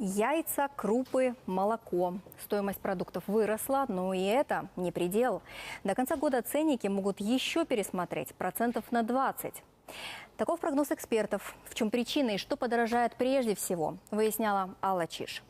Яйца, крупы, молоко. Стоимость продуктов выросла, но и это не предел. До конца года ценники могут еще пересмотреть процентов на 20. Таков прогноз экспертов. В чем причина и что подорожает прежде всего, выясняла Алла Чиш.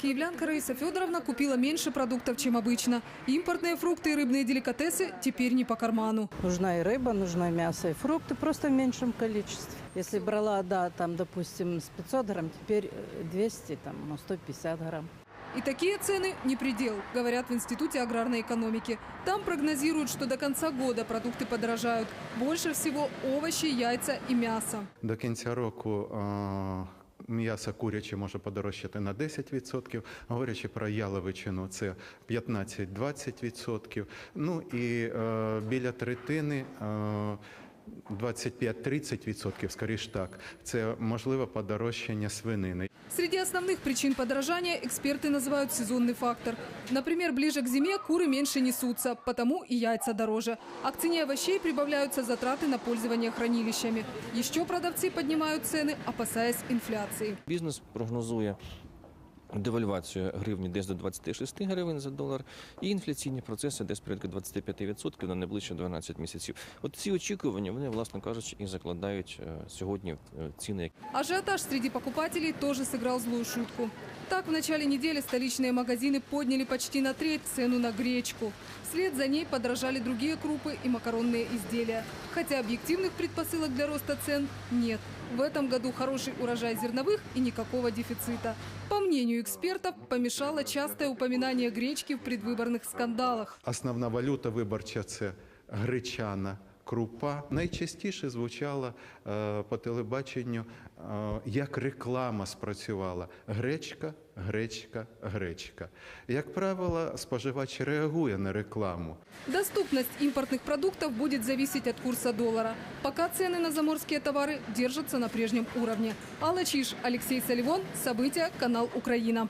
Киевлянка Раиса Федоровна купила меньше продуктов, чем обычно. Импортные фрукты и рыбные деликатесы теперь не по карману. Нужна и рыба, нужно мясо, и фрукты, просто в меньшем количестве. Если брала, да, там, допустим, с 500 грамм, теперь э, 200, там, ну, 150 грамм. И такие цены не предел, говорят в Институте аграрной экономики. Там прогнозируют, что до конца года продукты подорожают. Больше всего овощи, яйца и мясо. До кінця року е, м'ясо куряче може подорожчати на 10%, говорячи про яловичину, це 15-20%. Ну і е, біля третини. Е, 25-30%, скоріш так, це можливе подорожчання свинини. Среди основных причин подорожания эксперты называют сезонный фактор. Например, ближе к зиме куры меньше несутся, потому и яйца дороже. А к цене овощей прибавляются затраты на пользование хранилищами. Еще продавцы поднимают цены, опасаясь инфляции. Бізнес прогнозує девальвацію гривні десь до 26 гривень за долар і інфляційні процеси десь порядка 25% на найближчі 12 місяців. От ці очікування, вони, власне кажучи, і закладають е, сьогодні е, ціни, Ажіотаж серед покупателей теж зіграв злу шутку. Так, в начале недели столичные магазины подняли почти на треть цену на гречку. Вслед за ней подорожали другие крупы и макаронные изделия. Хотя объективных предпосылок для роста цен нет. В этом году хороший урожай зерновых и никакого дефицита. По мнению экспертов, помешало частое упоминание гречки в предвыборных скандалах. Основна валюта виборча це гречана крупа. Найчастіше звучала е, по телебаченню, е, як реклама спрацювала: гречка, гречка, гречка. Як правило, споживач реагує на рекламу. Доступность импортных продуктов будет зависеть от курса доллара. Пока цены на заморские товары держатся на прежнем уровне. Алла Чиш, Алексей Соливон. События. Канал Украина.